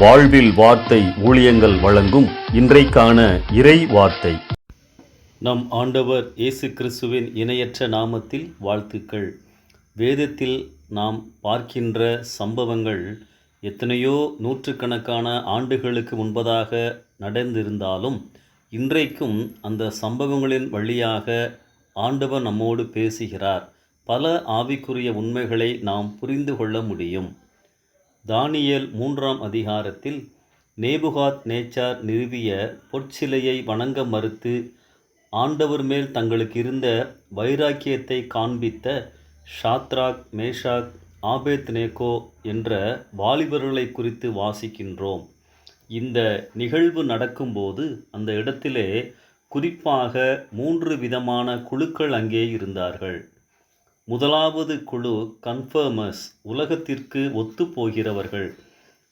வாழ்வில் வார்த்தை ஊழியங்கள் வழங்கும் இன்றைக்கான இறை வார்த்தை. நம் ஆண்டவர் இயேசு கிறிஸ்துவின் இணையற்ற நாமத்தில் வாழ்த்துக்கள். வேதத்தில் நாம் பார்க்கின்ற சம்பவங்கள் எத்தனையோ நூற்றுக்கணக்கான ஆண்டுகளுக்கு முன்பதாக நடந்திருந்தாலும் இன்றைக்கும் அந்த சம்பவங்களின் வழியாக ஆண்டவர் நம்மோடு பேசுகிறார். பல ஆவிக்குரிய உண்மைகளை நாம் புரிந்து கொள்ள முடியும். தானியேல் மூன்றாம் அதிகாரத்தில் நேபுகாத் நேச்சார் நிறுவிய பொற்சிலையை வணங்க மறுத்து ஆண்டவர் மேல் தங்களுக்கு இருந்த வைராக்கியத்தை காண்பித்த ஷாத்ராக் மேஷாக் ஆபேத்நேகோ என்ற வாலிபர்களை குறித்து வாசிக்கின்றோம். இந்த நிகழ்வு நடக்கும்போது அந்த இடத்திலே குறிப்பாக மூன்று விதமான குழுக்கள் அங்கே இருந்தார்கள். முதலாவது குழு கன்ஃபர்மர்ஸ் உலகத்திற்கு ஒத்துப்போகிறவர்கள்.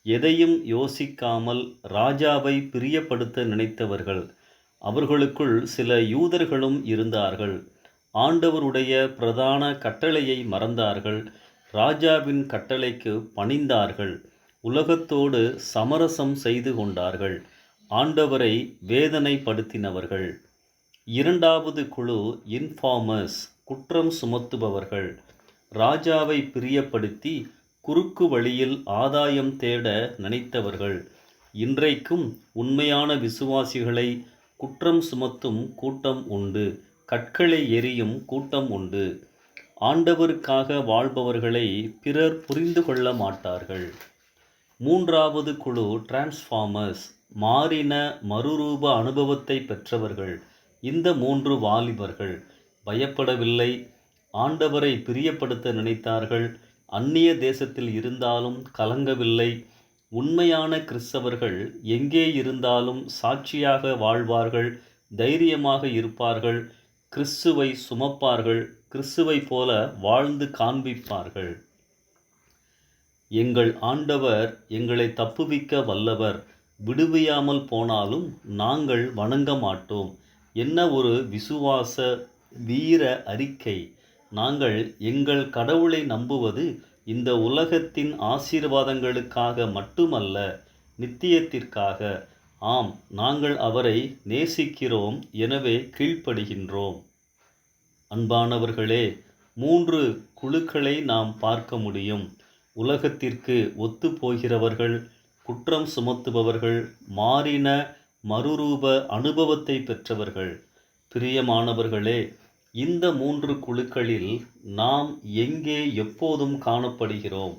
எதையும் யோசிக்காமல் ராஜாவை பிரியப்படுத்த நினைத்தவர்கள். அவர்களுக்குள் சில யூதர்களும் இருந்தார்கள். ஆண்டவருடைய பிரதான கட்டளையை மறந்தார்கள். ராஜாவின் கட்டளைக்கு பணிந்தார்கள். உலகத்தோடு சமரசம் செய்து கொண்டார்கள். ஆண்டவரை வேதனைப்படுத்தினவர்கள். இரண்டாவது குழு இன்ஃபார்மர்ஸ் குற்றம் சுமத்துபவர்கள். ராஜாவை பிரியப்படுத்தி குறுக்கு வழியில் ஆதாயம் தேட நினைத்தவர்கள். இன்றைக்கும் உண்மையான விசுவாசிகளை குற்றம் சுமத்தும் கூட்டம் உண்டு. கற்களை எரியும் கூட்டம் உண்டு. ஆண்டவருக்காக வாழ்பவர்களை பிறர் புரிந்து கொள்ள மாட்டார்கள். மூன்றாவது குழு டிரான்ஸ்ஃபார்மர்ஸ் மாறின மறுரூப அனுபவத்தை பெற்றவர்கள். இந்த மூன்று வாலிபர்கள். பயப்படவில்லை. ஆண்டவரை பிரியப்படுத்த நினைத்தார்கள். அந்நிய தேசத்தில் இருந்தாலும் கலங்கவில்லை. உண்மையான கிறிஸ்தவர்கள் எங்கே இருந்தாலும் சாட்சியாக வாழ்வார்கள் தைரியமாக இருப்பார்கள் கிறிஸ்துவை சுமப்பார்கள் கிறிஸ்துவை போல வாழ்ந்து காண்பிப்பார்கள். எங்கள் ஆண்டவர் எங்களை தப்புவிக்க வல்லவர். விடுவியாமல் போனாலும் நாங்கள் வணங்க மாட்டோம். என்ன ஒரு விசுவாச வீர அறிக்கை. நாங்கள் எங்கள் கடவுளை நம்புவது இந்த உலகத்தின் ஆசீர்வாதங்களுக்காக மட்டுமல்ல நித்தியத்திற்காக. ஆம் நாங்கள் அவரை நேசிக்கிறோம் எனவே கீழ்ப்படுகின்றோம். அன்பானவர்களே மூன்று குழுக்களை நாம் பார்க்க முடியும். உலகத்திற்கு ஒத்து போகிறவர்கள் குற்றம் சுமத்துபவர்கள் மாறின மறுரூப அனுபவத்தை பெற்றவர்கள். பிரியமானவர்களே இந்த மூன்று குழுக்களில் நாம் எங்கே எப்போதும் காணப்படுகிறோம்?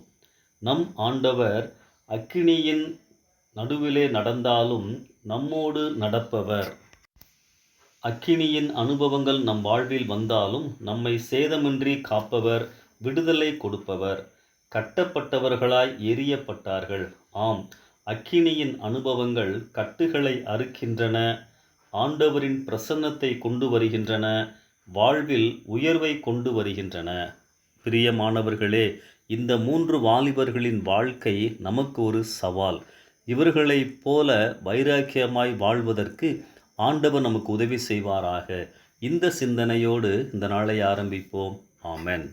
நம் ஆண்டவர் அக்கினியின் நடுவிலே நடந்தாலும் நம்மோடு நடப்பவர். அக்கினியின் அனுபவங்கள் நம் வாழ்வில் வந்தாலும் நம்மை சேதமின்றி காப்பவர் விடுதலை கொடுப்பவர் கட்டப்பட்டவர்களாய் எரியப்பட்டார்கள் ஆம் அக்கினியின் அனுபவங்கள் கட்டுகளை அறுக்கின்றன. ஆண்டவரின் பிரசன்னத்தை கொண்டு வருகின்றன வாழ்வில் உயர்வை கொண்டு வருகின்றன. பிரியமானவர்களே இந்த மூன்று வாலிபர்களின் வாழ்க்கை நமக்கு ஒரு சவால். இவர்களைப் போல வைராக்கியமாய் வாழ்வதற்கு ஆண்டவர் நமக்கு உதவி செய்வாராக. இந்த சிந்தனையோடு இந்த நாளை ஆரம்பிப்போம். ஆமென்.